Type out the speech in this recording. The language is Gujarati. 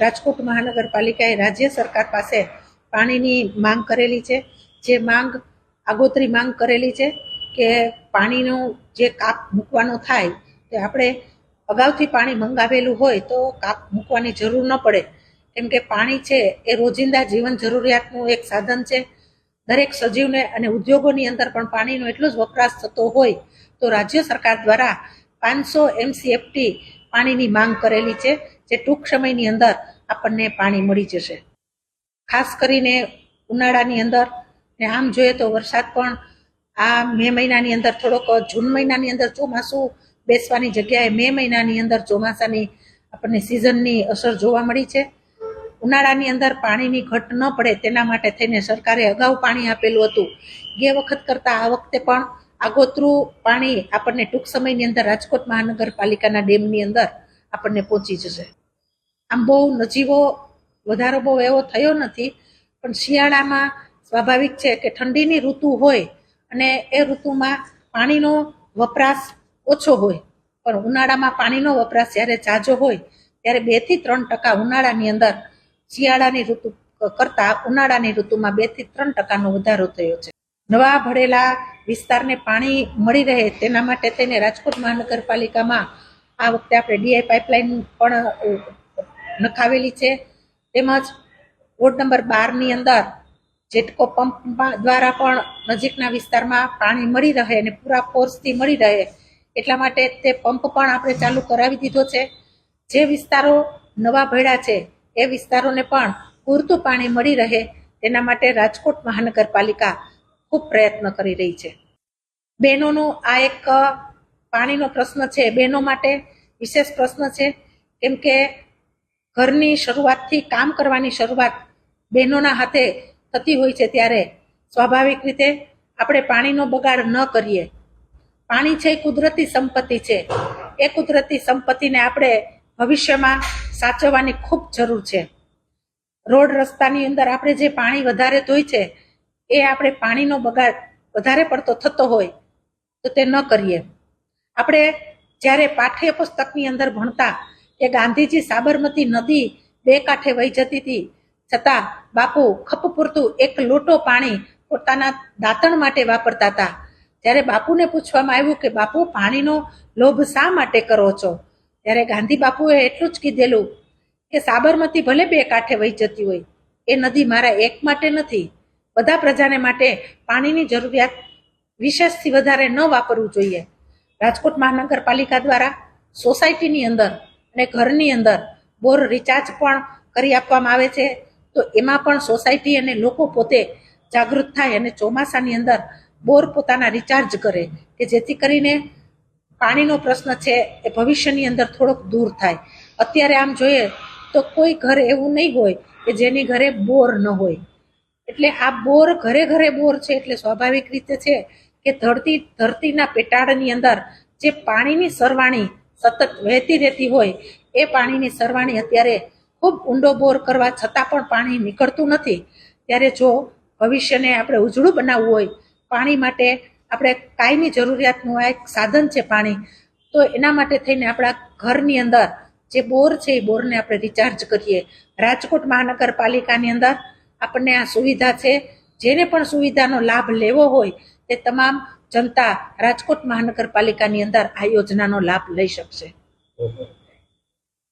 રાજકોટ મહાનગરપાલિકાએ રાજ્ય સરકાર પાસે પાણીની માંગ કરેલી છે. જે માંગ, આગોતરી માંગ કરેલી છે કે પાણીનું જે કાપ મૂકવાનો થાય, તે આપણે અગાઉથી પાણી મંગાવેલું હોય તો કાપ મૂકવાની જરૂર ન પડે. કેમ કે પાણી છે એ રોજિંદા જીવન જરૂરિયાતનું એક સાધન છે. દરેક સજીવને અને ઉદ્યોગોની અંદર પણ પાણીનો એટલો જ વપરાશ થતો હોય તો રાજ્ય સરકાર દ્વારા પાંચસો એમસીએફટી પાણીની માંગ કરેલી છે. જે ટૂંક સમયની અંદર આપણને પાણી મળી જશે. ખાસ કરીને ઉનાળાની અંદર, ને આમ જોઈએ તો વરસાદ પણ આ મે મહિનાની અંદર થોડોક, જૂન મહિનાની અંદર ચોમાસું બેસવાની જગ્યાએ મે મહિનાની અંદર ચોમાસાની આપણને સિઝનની અસર જોવા મળી છે. ઉનાળાની અંદર પાણીની ઘટ ન પડે તેના માટે થઈને સરકારે અગાઉ પાણી આપેલું હતું. ગે વખત કરતાં આ વખતે પણ આગોતરું પાણી આપણને ટૂંક સમયની અંદર રાજકોટ મહાનગરપાલિકાના ડેમની અંદર આપણને પહોંચી જશે. આમ બહુ નજીવો વધારો બહુ એવો થયો નથી, પણ શિયાળામાં સ્વાભાવિક છે કે ઠંડીની ઋતુ હોય અને એ ઋતુમાં પાણીનો વપરાશ ઓછો હોય. પણ ઉનાળામાં પાણીનો વપરાશ જ્યારે ઝાઝો હોય, ત્યારે બેથી ત્રણ ટકા ઉનાળાની અંદર શિયાળાની ઋતુ કરતાં ઉનાળાની ઋતુમાં બેથી ત્રણ ટકાનો વધારો થયો છે. નવા ભરેલા વિસ્તારને પાણી મળી રહે તેના માટે તેને રાજકોટ મહાનગરપાલિકામાં આ વખતે આપણે ડીઆઈ પાઇપલાઇન પણ નખાવેલી છે. તેમજ વોર્ડ નંબર બારની અંદર જેટકો પંપ દ્વારા પણ નજીકના વિસ્તારમાં પાણી મળી રહે અને પૂરા ફોર્સથી મળી રહે એટલા માટે તે પંપ પણ આપણે ચાલુ કરાવી દીધો છે. જે વિસ્તારો નવા ભેડા છે, એ વિસ્તારોને પણ પૂરતું પાણી મળી રહે તેના માટે રાજકોટ મહાનગરપાલિકા ખૂબ પ્રયત્ન કરી રહી છે. બહેનોનો આ એક પાણીનો પ્રશ્ન છે. બહેનો માટે વિશેષ પ્રશ્ન છે, કેમ કે ઘરની શરૂઆતથી કામ કરવાની શરૂઆત બહેનોના હાથે થતી હોય છે ત્યારે સ્વાભાવિક રીતે આપણે પાણીનો બગાડ ન કરીએ. પાણી છે એ કુદરતી સંપત્તિ છે. એ કુદરતી સંપત્તિને આપણે ભવિષ્યમાં સાચવવાની ખૂબ જરૂર છે. રોડ રસ્તાની અંદર આપણે જે પાણી વધારે ધોઈ છે, એ આપણે પાણીનો બગાડ વધારે પડતો થતો હોય તો તે ન કરીએ. આપણે જ્યારે પાઠ્યપુસ્તકની અંદર ભણતા કે ગાંધીજી સાબરમતી નદી બે કાંઠે વહી જતી હતી. છતાં બાપુ ખપ પૂરતું એક લોટો પાણી પોતાના દાંતણ માટે વાપરતા હતા. ત્યારે બાપુને પૂછવામાં આવ્યું કે બાપુ, પાણીનો લોભ શા માટે કરો છો? ત્યારે ગાંધી બાપુએ એટલું જ કીધેલું કે સાબરમતી ભલે બે કાંઠે વહી જતી હોય, એ નદી મારા એક માટે નથી. બધા પ્રજાને માટે પાણીની જરૂરિયાત વિશેષથી વધારે ન વાપરવું જોઈએ. રાજકોટ મહાનગરપાલિકા દ્વારા સોસાયટીની અંદર અને ઘરની અંદર બોર રિચાર્જ પણ કરી આપવામાં આવે છે. તો એમાં પણ સોસાયટી અને લોકો પોતે જાગૃત થાય અને ચોમાસાની અંદર બોર પોતાના રિચાર્જ કરે કે જેથી કરીને પાણીનો પ્રશ્ન છે એ ભવિષ્યની અંદર થોડોક દૂર થાય. અત્યારે આમ જોઈએ તો કોઈ ઘર એવું નહીં હોય કે જેની ઘરે બોર ન હોય. એટલે આ બોર ઘરે ઘરે બોર છે એટલે સ્વાભાવિક રીતે છે કે ધરતી, ધરતીના પેટાળની અંદર જે પાણીની સરવાણી સતત વહેતી રહેતી હોય એ પાણીની સરવાણી અત્યારે ખૂબ ઊંડો બોર કરવા છતાં પણ પાણી નીકળતું નથી. ત્યારે જો ભવિષ્યને આપણે ઉજળું બનાવવું હોય, પાણી માટે આપણે કાયમી જરૂરિયાતનું આ એક સાધન છે પાણી, તો એના માટે થઈને આપણા ઘરની અંદર જે બોર છે એ બોરને આપણે રિચાર્જ કરીએ. રાજકોટ મહાનગરપાલિકાની અંદર આપણને આ સુવિધા છે. જેને પણ સુવિધાનો લાભ લેવો હોય તે તમામ જનતા રાજકોટ મહાનગરપાલિકાની અંદર આ યોજનાનો લાભ લઈ શકશે.